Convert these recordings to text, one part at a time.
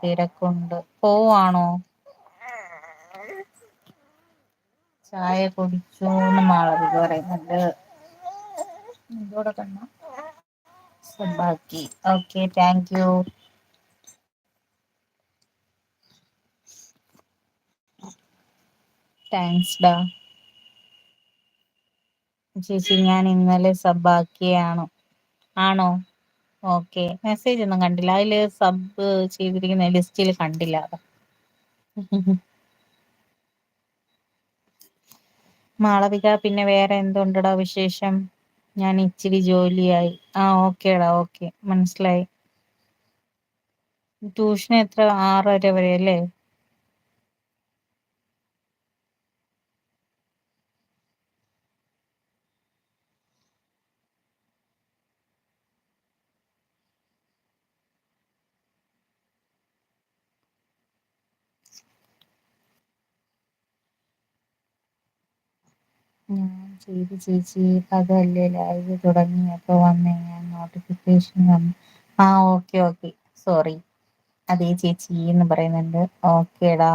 തിരക്കുണ്ട്. പോവാണോ? ചായ കുടിച്ചു മാളവിക പറയുന്നുണ്ട്. ബാക്കി ഓക്കെ താങ്ക് യു. താങ്ക്സ് ഡാ. ചേച്ചി ഞാൻ ഇന്നലെ സബാക്കിയാണോ. ആണോ? ഓക്കെ. മെസ്സേജ് ഒന്നും കണ്ടില്ല. അതിൽ സബ് ചെയ്തിരിക്കുന്ന ലിസ്റ്റിൽ കണ്ടില്ല അതാ. മാളവിക പിന്നെ വേറെ എന്തുണ്ടടാ വിശേഷം? ഞാൻ ഇച്ചിരി ജോലിയായി. ആ ഓക്കേടാ ഓക്കെ. മനസ്സിലായി. ട്യൂഷൻ എത്ര? ആറര വരെ അല്ലേ? ഞാൻ ചെയ്തു ചേച്ചി അതല്ലേ ലൈവ് തുടങ്ങിയപ്പോ വന്നേ ഞാൻ നോട്ടിഫിക്കേഷൻ വന്നു. ആ ഓക്കെ ഓക്കെ സോറി അതേ ചേച്ചി എന്ന് പറയുന്നുണ്ട്. ഓക്കേടാ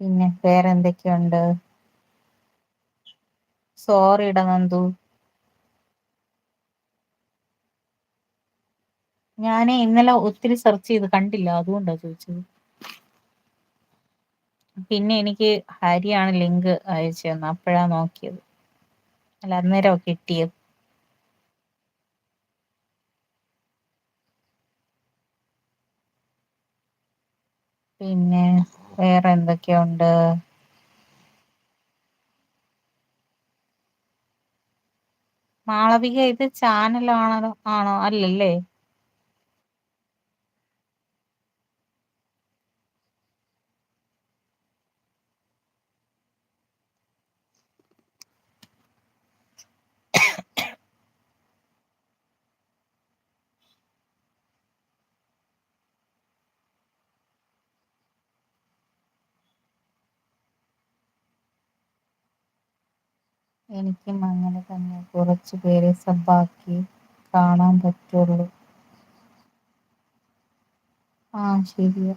പിന്നെ വേറെ എന്തൊക്കെയുണ്ട്? സോറിടാ നന്ദു. ഞാനേ ഇന്നലെ ഒത്തിരി സെർച്ച് ചെയ്ത് കണ്ടില്ല. അതുകൊണ്ടാ ചോദിച്ചത്. പിന്നെ എനിക്ക് ഹരിയാണ് ലിങ്ക് അയച്ചു തന്നെ അപ്പോഴാ നോക്കിയത്. അല്ല അന്നേരം കിട്ടിയത്. പിന്നെ വേറെ എന്തൊക്കെയുണ്ട് മാളവിക ഇത് ചാനൽ ആണോ? ആണോ? അല്ലല്ലേ? എനിക്കും അങ്ങനെ തന്നെ. കുറച്ചു പേരെ സബ്ബാക്കി കാണാൻ പറ്റുള്ളൂ. ആ ശരിയാ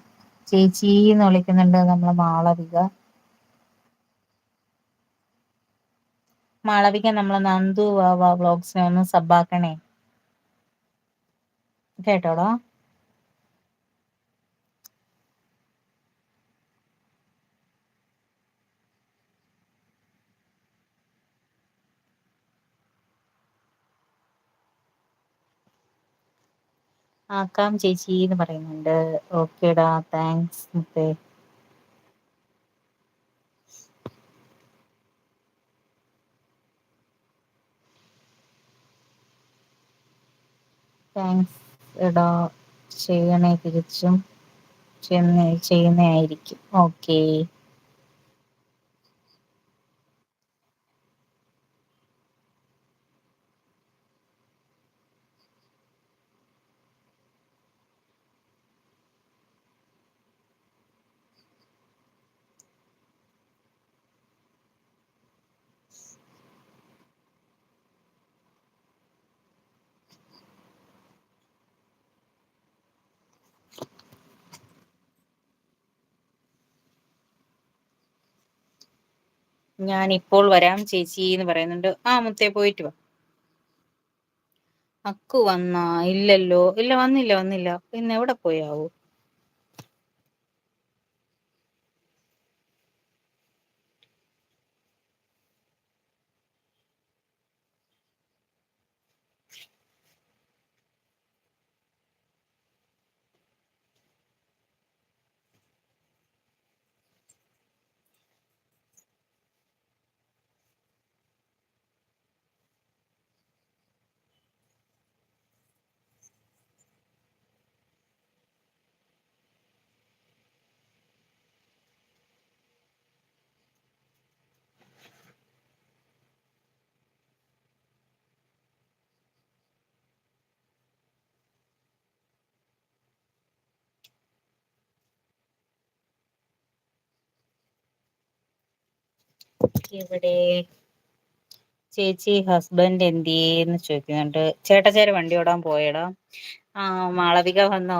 ചേച്ചി എന്ന് വിളിക്കുന്നുണ്ട്. നമ്മളെ മാളവിക. മാളവിക നമ്മളെ നന്ദു വാവ വ്ലോഗ്സിനെ ഒന്ന് സബ്ബാക്കണേ കേട്ടോടാ? ആക്കാം ചേച്ചി എന്ന് പറയുന്നുണ്ട്. ഓക്കേടാ താങ്ക്സ് മുത്തേ. താങ്ക്സ് എടാ ചെയ്യണേ തിരിച്ചും ചെന്ന് ചെയ്യുന്ന ആയിരിക്കും. ഓക്കേ ഞാൻ ഇപ്പോൾ വരാം ചേച്ചി എന്ന് പറയുന്നുണ്ട്. ആ മുത്തേ പോയിട്ട് വാ. അക്കു വന്നാ? ഇല്ലല്ലോ. ഇല്ല വന്നില്ല വന്നില്ല. പിന്നെ എവിടെ പോയാവോ ഇവിടെ ചേച്ചി ഹസ്ബൻഡ് എന്തിയേന്ന് ചോദിക്കുന്നുണ്ട്. ചേട്ടാ ചേര വണ്ടി ഓടാൻ പോയടാ. ആ മാളവിക വന്നോ?